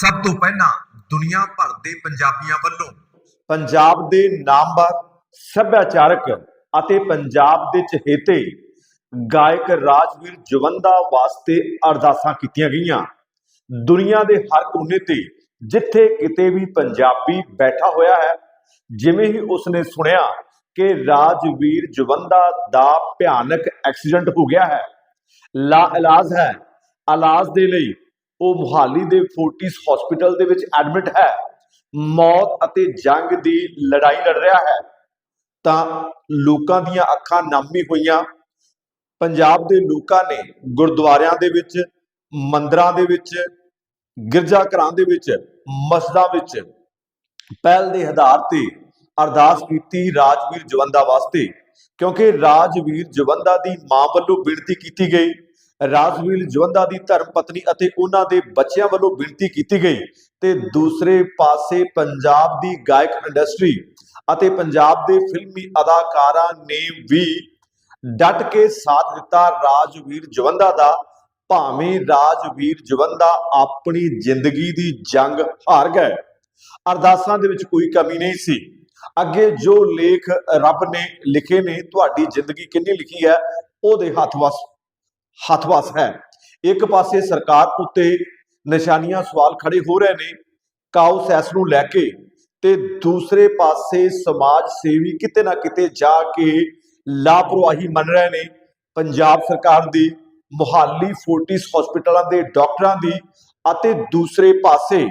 ਸਭ ਤੋਂ ਪਹਿਲਾਂ ਦੁਨੀਆ ਭਰ ਦੇ ਪੰਜਾਬੀਆਂ ਵੱਲੋਂ ਪੰਜਾਬ ਦੇ ਨਾਮਵਰ, ਸੱਭਿਆਚਾਰਕ ਅਤੇ ਪੰਜਾਬ ਦੇ ਚਹੇਤੇ ਗਾਇਕ ਰਾਜਵੀਰ ਜਵੰਦਾ ਵਾਸਤੇ ਅਰਦਾਸਾਂ ਕੀਤੀਆਂ ਗਈਆਂ। ਦੁਨੀਆ ਦੇ ਹਰ ਕੋਨੇ ਤੇ ਜਿੱਥੇ ਕਿਤੇ ਵੀ ਪੰਜਾਬੀ ਬੈਠਾ ਹੋਇਆ ਹੈ, ਜਿਵੇਂ ਹੀ ਉਸਨੇ ਸੁਣਿਆ ਕਿ ਰਾਜਵੀਰ ਜਵੰਦਾ ਦਾ ਭਿਆਨਕ ਐਕਸੀਡੈਂਟ ਹੋ ਗਿਆ ਹੈ ਲਾ ਇਲਾਜ ਹੈ। ਇਲਾਜ ਦੇ ਲਈ ਉਹ ਮੁਹਾਲੀ ਦੇ ਫੋਰਟਿਸ ਹਸਪੀਟਲ ਦੇ ਵਿੱਚ ਐਡਮਿਟ ਹੈ। ਮੌਤ ਅਤੇ ਜੰਗ ਦੀ ਲੜਾਈ ਲੜ ਰਿਹਾ ਹੈ। ਤਾਂ ਲੋਕਾਂ ਦੀਆਂ ਅੱਖਾਂ ਨਾਮੀ ਹੋਈਆਂ। ਪੰਜਾਬ ਦੇ ਲੋਕਾਂ ਨੇ ਗੁਰਦੁਆਰਿਆਂ ਦੇ ਵਿੱਚ, ਮੰਦਰਾਂ ਦੇ ਵਿੱਚ ਗਿਰਜਾ ਘਰਾਂ ਦੇ ਵਿੱਚ, ਮਸਜਿਦਾਂ ਵਿੱਚ ਪਹਿਲ ਦੇ ਆਧਾਰ ਤੇ ਅਰਦਾਸ ਕੀਤੀ ਰਾਜਵੀਰ ਜਵੰਦਾ ਵਾਸਤੇ, ਕਿਉਂਕਿ ਰਾਜਵੀਰ ਜਵੰਦਾ ਦੀ ਮਾਂ ਵੱਲੋਂ ਬੇਨਤੀ ਕੀਤੀ ਗਈ। ਰਾਜਵੀਰ ਜਵੰਦਾ ਦੀ ਧਰਮ ਪਤਨੀ ਅਤੇ ਉਹਨਾਂ ਦੇ ਬੱਚਿਆਂ ਵੱਲੋਂ ਬੇਨਤੀ ਕੀਤੀ ਗਈ ਤੇ ਦੂਸਰੇ ਪਾਸੇ ਪੰਜਾਬ ਦੀ ਗਾਇਕ ਇੰਡਸਟਰੀ ਅਤੇ ਪੰਜਾਬ ਦੇ ਫਿਲਮੀ ਅਦਾਕਾਰਾਂ ਨੇ ਵੀ ਡਟ ਕੇ ਸਾਥ ਦਿੱਤਾ ਰਾਜਵੀਰ ਜਵੰਦਾ ਦਾ, ਭਾਵੇਂ ਰਾਜਵੀਰ ਜਵੰਦਾ ਆਪਣੀ ਜ਼ਿੰਦਗੀ ਦੀ ਜੰਗ ਹਾਰ ਗਏ। ਅਰਦਾਸਾਂ ਦੇ ਵਿੱਚ ਕੋਈ ਕਮੀ ਨਹੀਂ ਸੀ। ਅੱਗੇ ਜੋ ਲੇਖ ਰੱਬ ਨੇ ਲਿਖੇ ਨੇ, ਤੁਹਾਡੀ ਜ਼ਿੰਦਗੀ ਕਿੰਨੀ ਲਿਖੀ ਹੈ, ਉਹਦੇ ਹੱਥ ਵਸ ਹੱਥ ਵਸ ਹੈ। ਇੱਕ ਪਾਸੇ ਸਰਕਾਰ ਉੱਤੇ ਨਿਸ਼ਾਨੀਆਂ ਸਵਾਲ ਖੜੇ ਹੋ ਰਹੇ ਨੇ ਕਾਉ ਸੈਸ ਨੂੰ ਲੈ ਕੇ ਤੇ ਦੂਸਰੇ ਪਾਸੇ ਸਮਾਜ ਸੇਵੀ ਕਿਤੇ ਨਾ ਕਿਤੇ ਜਾ ਕੇ ਲਾਪਰਵਾਹੀ ਮੰਨ ਰਹੇ ਨੇ। ਪੰਜਾਬ ਸਰਕਾਰ ਦੀ ਮੁਹਾਲੀ ਫੋਰਟਿਸ ਹਸਪੀਟਲਾਂ ਦੇ ਡਾਕਟਰਾਂ ਦੀ ਅਤੇ ਦੂਸਰੇ ਪਾਸੇ,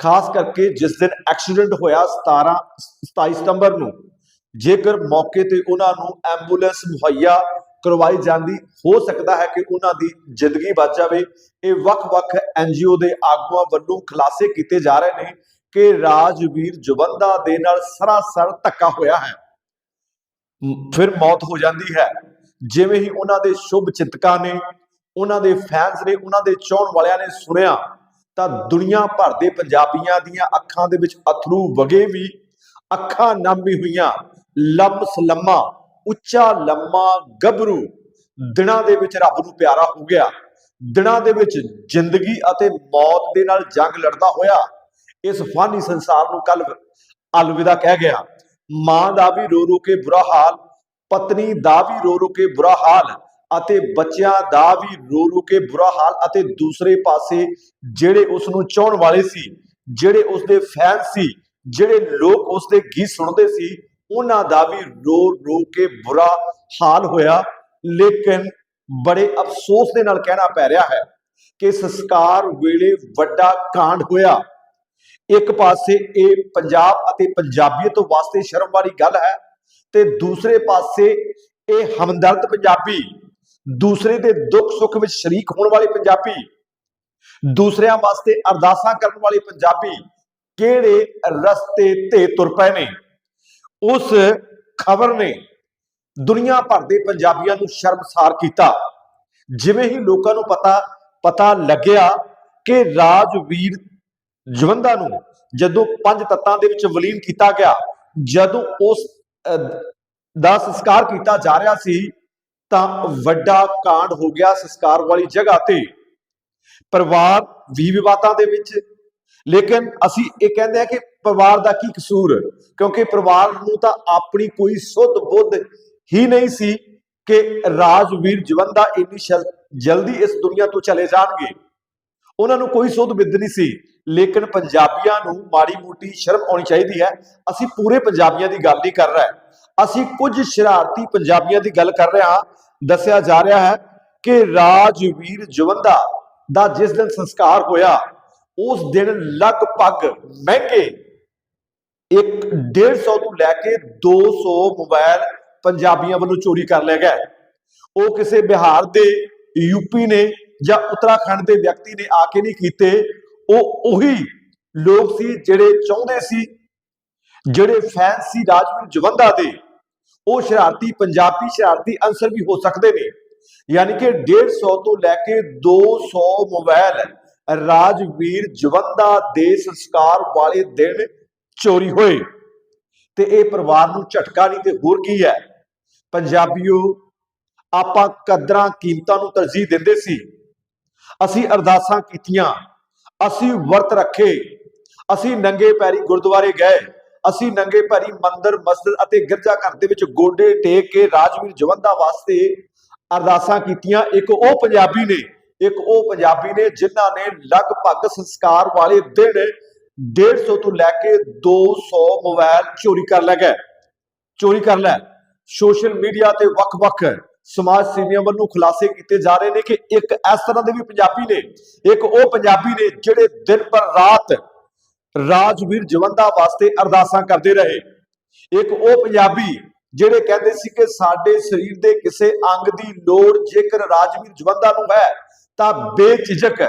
ਖਾਸ ਕਰਕੇ ਜਿਸ ਦਿਨ ਐਕਸੀਡੈਂਟ ਹੋਇਆ 17 27 ਸਤੰਬਰ ਨੂੰ, ਜੇਕਰ ਮੌਕੇ ਤੇ ਉਹਨਾਂ ਨੂੰ ਐਂਬੂਲੈਂਸ ਮੁਹੱਈਆ ਕਰਵਾਈ ਜਾਂਦੀ, ਹੋ ਸਕਦਾ ਹੈ ਕਿ ਉਹਨਾਂ ਦੀ ਜ਼ਿੰਦਗੀ ਬਚ ਜਾਵੇ। ਇਹ ਵੱਖ-ਵੱਖ ਐਨਜੀਓ ਦੇ ਆਗੂਆਂ ਵੱਲੋਂ ਖੁਲਾਸੇ ਕੀਤੇ ਜਾ ਰਹੇ ਨੇ ਕਿ ਰਾਜਵੀਰ ਜਵੰਦਾ ਦੇ ਨਾਲ ਸਰਾਸਰ ਧੱਕਾ ਹੋਇਆ ਹੈ। ਫਿਰ ਮੌਤ ਹੋ ਜਾਂਦੀ ਹੈ। ਜਿਵੇਂ ਹੀ ਉਹਨਾਂ ਦੇ ਸ਼ੁਭ ਚਿੰਤਕਾਂ ਨੇ, ਉਹਨਾਂ ਦੇ ਫੈਨਸ ਨੇ, ਉਹਨਾਂ ਦੇ ਚਾਹਣ ਵਾਲਿਆਂ ਨੇ ਸੁਣਿਆ, ਤਾਂ ਦੁਨੀਆ ਭਰ ਦੇ ਪੰਜਾਬੀਆਂ ਦੀਆਂ ਅੱਖਾਂ ਦੇ ਵਿੱਚ ਅਥਰੂ ਵਗੇ ਵੀ ਅੱਖਾਂ ਨਾਮੀ ਹੋਈਆਂ, ਲੰਮਸ ਲੰਮਾ ਉੱਚਾ, ਲੰਮਾ, ਗੱਭਰੂ, ਦਿਨਾਂ ਦੇ ਵਿੱਚ ਰੱਬ ਨੂੰ ਪਿਆਰਾ ਹੋ ਗਿਆ। ਦਿਨਾਂ ਦੇ ਵਿੱਚ ਜ਼ਿੰਦਗੀ ਅਤੇ ਮੌਤ ਦੇ ਨਾਲ ਜੰਗ ਲੜਦਾ ਹੋਇਆ, ਇਸ ਫਾਨੀ ਸੰਸਾਰ ਨੂੰ ਕੱਲ ਅਲਵਿਦਾ ਕਹਿ ਗਿਆ। ਮਾਂ ਦਾ ਵੀ ਰੋ ਰੋ ਕੇ ਬੁਰਾ ਹਾਲ, ਪਤਨੀ ਦਾ ਵੀ ਰੋ ਰੋ ਕੇ ਬੁਰਾ ਹਾਲ ਅਤੇ ਬੱਚਿਆਂ ਦਾ ਵੀ ਰੋ ਰੋ ਕੇ ਬੁਰਾ ਹਾਲ ਅਤੇ ਦੂਸਰੇ ਪਾਸੇ ਜਿਹੜੇ ਉਸ ਨੂੰ ਚਾਹਣ ਵਾਲੇ ਸੀ, ਜਿਹੜੇ ਉਸ ਦੇ ਫੈਨ ਸੀ, ਜਿਹੜੇ ਲੋਕ ਉਸ ਦੇ ਗੀਤ ਸੁਣਦੇ ਸੀ ਉਹਨਾਂ ਦਾ ਵੀ ਰੋ ਰੋ ਕੇ ਬੁਰਾ ਹਾਲ ਹੋਇਆ। ਲੇਕਿਨ ਬੜੇ ਅਫਸੋਸ ਦੇ ਨਾਲ ਕਹਿਣਾ ਪੈ ਰਿਹਾ ਹੈ ਕਿ ਸੰਸਕਾਰ ਵੇਲੇ ਵੱਡਾ ਕਾਂਡ ਹੋਇਆ। ਇੱਕ ਪਾਸੇ ਇਹ ਪੰਜਾਬ ਅਤੇ ਪੰਜਾਬੀਅਤ ਵਾਸਤੇ ਸ਼ਰਮ ਵਾਲੀ ਗੱਲ ਹੈ ਤੇ ਦੂਸਰੇ ਪਾਸੇ ਇਹ ਹਮਦਰਦ ਪੰਜਾਬੀ, ਦੂਸਰੇ ਦੇ ਦੁੱਖ ਸੁੱਖ ਵਿੱਚ ਸ਼ਰੀਕ ਹੋਣ ਵਾਲੇ ਪੰਜਾਬੀ, ਦੂਸਰਿਆਂ ਵਾਸਤੇ ਅਰਦਾਸਾਂ ਕਰਨ ਵਾਲੇ ਪੰਜਾਬੀ ਕਿਹੜੇ ਰਸਤੇ ਤੇ ਤੁਰ ਪਏ ਨੇ? ਉਸ ਖਬਰ ਨੇ ਦੁਨੀਆ ਭਰ ਦੇ ਪੰਜਾਬੀਆਂ ਨੂੰ ਸ਼ਰਮਸਾਰ ਕੀਤਾ। ਜਿਵੇਂ ਹੀ ਲੋਕਾਂ ਨੂੰ ਪਤਾ ਪਤਾ ਲੱਗਿਆ ਕਿ ਰਾਜਵੀਰ ਜਵੰਦਾ ਨੂੰ ਜਦੋਂ ਪੰਜ ਤੱਤਾਂ ਦੇ ਵਿੱਚ ਵਲੀਨ ਕੀਤਾ ਗਿਆ, ਜਦੋਂ ਉਸ ਦਾ ਸੰਸਕਾਰ ਕੀਤਾ ਜਾ ਰਿਹਾ ਸੀ, ਤਾਂ ਵੱਡਾ ਕਾਂਡ ਹੋ ਗਿਆ ਸੰਸਕਾਰ ਵਾਲੀ ਜਗ੍ਹਾ ਤੇ। ਪਰਿਵਾਰ, ਵੀ ਵਿਵਾਦਾਂ ਦੇ ਵਿੱਚ। ਲੇਕਿਨ ਅਸੀਂ ਇਹ ਕਹਿੰਦੇ ਆ ਕਿ ਪਰਿਵਾਰ ਦਾ ਕੀ ਕਸੂਰ? ਕਿਉਂਕਿ ਪਰਿਵਾਰ ਨੂੰ ਤਾਂ ਆਪਣੀ ਕੋਈ ਸੁੱਧ ਬੁੱਧ ਹੀ ਨਹੀਂ ਸੀ ਕਿ ਰਾਜਵੀਰ ਜਵੰਦਾ ਇੰਨੀ ਜਲਦੀ ਇਸ ਦੁਨੀਆ ਤੋਂ ਚਲੇ ਜਾਣਗੇ। ਉਹਨਾਂ ਨੂੰ ਕੋਈ ਸੁੱਧ ਬਿੱਧ ਨਹੀਂ ਸੀ। ਲੇਕਿਨ ਪੰਜਾਬੀਆਂ ਨੂੰ ਮਾੜੀ ਮੋਟੀ ਸ਼ਰਮ ਆਉਣੀ ਚਾਹੀਦੀ ਹੈ। ਅਸੀਂ ਪੂਰੇ ਪੰਜਾਬੀਆਂ ਦੀ ਗੱਲ ਨਹੀਂ ਕਰ ਰਹੇ। ਅਸੀਂ ਕੁਝ ਸ਼ਰਾਰਤੀ ਪੰਜਾਬੀਆਂ ਦੀ ਗੱਲ ਕਰ ਰਹੇ ਹਾਂ। ਦੱਸਿਆ ਜਾ ਰਿਹਾ ਹੈ ਕਿ ਰਾਜਵੀਰ ਜਵੰਦਾ ਦਾ ਜਿਸ ਦਿਨ ਸੰਸਕਾਰ ਹੋਇਆ, ਉਸ ਦਿਨ ਲਗਭਗ ਮਹਿੰਗੇ ਇੱਕ 150 ਤੋਂ ਲੈ ਕੇ 200 ਮੋਬਾਈਲ ਪੰਜਾਬੀਆਂ ਵੱਲੋਂ ਚੋਰੀ ਕਰ ਲਿਆ ਗਿਆ ਹੈ। ਉਹ ਕਿਸੇ ਬਿਹਾਰ ਦੇ ਯੂਪੀ ਨੇ ਜਾਂ ਉੱਤਰਾਖੰਡ ਦੇ ਵਿਅਕਤੀ ਨੇ ਆ ਕੇ ਨਹੀਂ ਕੀਤੇ ਉਹ ਉਹੀ ਲੋਕ ਸੀ ਜਿਹੜੇ ਚਾਹੁੰਦੇ ਸੀ, ਜਿਹੜੇ ਫੈਨ ਸੀ ਰਾਜਵੀਰ ਜਵੰਦਾ ਦੇ ਉਹ ਸ਼ਰਾਰਤੀ, ਪੰਜਾਬੀ ਸ਼ਰਾਰਤੀ ਅੰਸਰ ਵੀ ਹੋ ਸਕਦੇ ਨੇ ਯਾਨੀ ਕਿ 150 ਤੋਂ ਲੈ ਕੇ 200 ਮੋਬਾਈਲ ਰਾਜਵੀਰ ਜਵੰਦਾ ਦੇ ਸੰਸਕਾਰ ਵਾਲੇ ਦਿਨ ਚੋਰੀ ਹੋਏ ਤੇ ਇਹ ਪਰਿਵਾਰ ਨੂੰ ਝਟਕਾ ਨਹੀਂ ਤੇ ਹੋਰ ਕੀ ਹੈ? ਪੰਜਾਬੀਓ, ਆਪਾਂ ਕਦਰਾਂ ਕੀਮਤਾਂ ਨੂੰ ਤਰਜੀਹ ਦਿੰਦੇ ਸੀ। ਅਸੀਂ ਅਰਦਾਸਾਂ ਕੀਤੀਆਂ, ਅਸੀਂ ਵਰਤ ਰੱਖੇ, ਅਸੀਂ ਨੰਗੇ ਪੈਰੀ ਗੁਰਦੁਆਰੇ ਗਏ, ਅਸੀਂ ਨੰਗੇ ਪੈਰੀ ਮੰਦਰ, ਮਸਜਿਦ ਅਤੇ ਗਿਰਜਾ ਘਰ ਦੇ ਵਿੱਚ ਗੋਡੇ ਟੇਕ ਕੇ ਰਾਜਵੀਰ ਜਵੰਦਾ ਵਾਸਤੇ ਅਰਦਾਸਾਂ ਕੀਤੀਆਂ। ਇੱਕ ਉਹ ਪੰਜਾਬੀ ਨੇ, ਇੱਕ ਉਹ ਪੰਜਾਬੀ ਨੇ ਜਿਨ੍ਹਾਂ ਨੇ ਲਗਭਗ ਸੰਸਕਾਰ ਵਾਲੇ ਦਿਨ 150 ਤੋਂ ਲੈ ਕੇ 200 ਮੋਬਾਈਲ ਚੋਰੀ ਕਰ ਲੈ ਗਏ। ਚੋਰੀ ਕਰ ਲੈ ਸੋਸ਼ਲ ਮੀਡੀਆ ਤੇ ਵੱਖ-ਵੱਖ ਸਮਾਜ ਸੇਵੀਆਂ ਵੱਲੋਂ ਖੁਲਾਸੇ ਕੀਤੇ ਜਾ ਰਹੇ ਨੇ ਕਿ ਇੱਕ ਇਸ ਤਰ੍ਹਾਂ ਦੇ ਵੀ ਪੰਜਾਬੀ ਨੇ, ਇੱਕ ਉਹ ਪੰਜਾਬੀ ਨੇ ਜਿਹੜੇ ਦਿਨ ਪਰ ਰਾਤ ਰਾਜਵੀਰ ਜਵੰਦਾ ਵਾਸਤੇ ਅਰਦਾਸਾਂ ਕਰਦੇ ਰਹੇ। ਇੱਕ ਉਹ ਪੰਜਾਬੀ ਜਿਹੜੇ ਕਹਿੰਦੇ ਸੀ ਕਿ ਸਾਡੇ ਸਰੀਰ ਦੇ ਕਿਸੇ ਅੰਗ ਦੀ ਲੋੜ ਜੇਕਰ ਰਾਜਵੀਰ ਜਵੰਦਾ ਨੂੰ ਹੈ, ਤਾਂ ਬੇਝਿਜਕ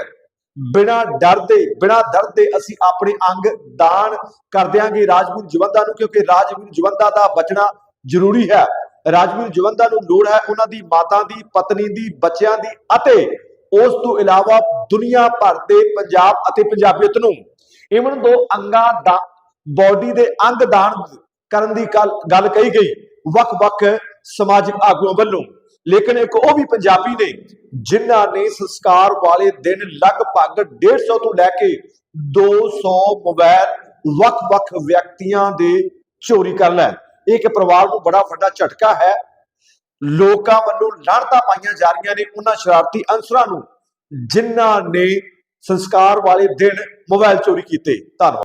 ਬਿਨਾ ਡਰ ਦੇ, ਬਿਨਾ ਦਰਦ ਦੇ ਅਸੀਂ ਆਪਣੇ ਅੰਗ ਦਾਨ ਕਰ ਦਿਆਂਗੇ ਰਾਜਵੀਰ ਜਵੰਦਾ ਨੂੰ, ਕਿਉਂਕਿ ਰਾਜਵੀਰ ਜਵੰਦਾ ਦਾ ਬਚਣਾ ਜ਼ਰੂਰੀ ਹੈ। ਰਾਜਵੀਰ ਜਵੰਦਾ ਨੂੰ ਲੋੜ ਹੈ ਉਹਨਾਂ ਦੀ ਮਾਤਾ ਦੀ, ਪਤਨੀ ਦੀ, ਬੱਚਿਆਂ ਦੀ ਅਤੇ ਉਸ ਤੋਂ ਇਲਾਵਾ ਦੁਨੀਆ ਭਰ ਦੇ ਪੰਜਾਬ ਅਤੇ ਪੰਜਾਬੀਅਤ ਨੂੰ। ਇਵਨ ਦੋ ਅੰਗਾਂ ਦਾ, ਬਾਡੀ ਦੇ ਅੰਗ ਦਾਨ ਕਰਨ ਦੀ ਗੱਲ ਗੱਲ ਕਹੀ ਗਈ, ਵੱਖ-ਵੱਖ ਸਮਾਜਿਕ ਆਗੂਆਂ ਵੱਲੋਂ। ਲੇਕਿਨ ਇੱਕ ਉਹ ਵੀ ਪੰਜਾਬੀ ਨੇ ਜਿਨ੍ਹਾਂ ਨੇ ਸੰਸਕਾਰ ਵਾਲੇ ਦਿਨ ਲਗਭਗ 150 ਤੋਂ ਲੈ ਕੇ 200 ਮੋਬਾਈਲ ਵੱਖ-ਵੱਖ ਵਿਅਕਤੀਆਂ ਦੇ ਚੋਰੀ ਕਰ ਲੈ ਇਹ ਇੱਕ ਪਰਿਵਾਰ ਨੂੰ ਬੜਾ ਵੱਡਾ ਝਟਕਾ ਹੈ। ਲੋਕਾਂ ਵੱਲੋਂ ਲੜਤਾ ਪਾਈਆਂ ਜਾ ਰਹੀਆਂ ਨੇ ਉਹਨਾਂ ਸ਼ਰਾਰਤੀ ਅਨਸਰਾਂ ਨੂੰ, ਜਿਨ੍ਹਾਂ ਨੇ ਸੰਸਕਾਰ ਵਾਲੇ ਦਿਨ ਮੋਬਾਈਲ ਚੋਰੀ ਕੀਤੇ। ਧੰਨਵਾਦ।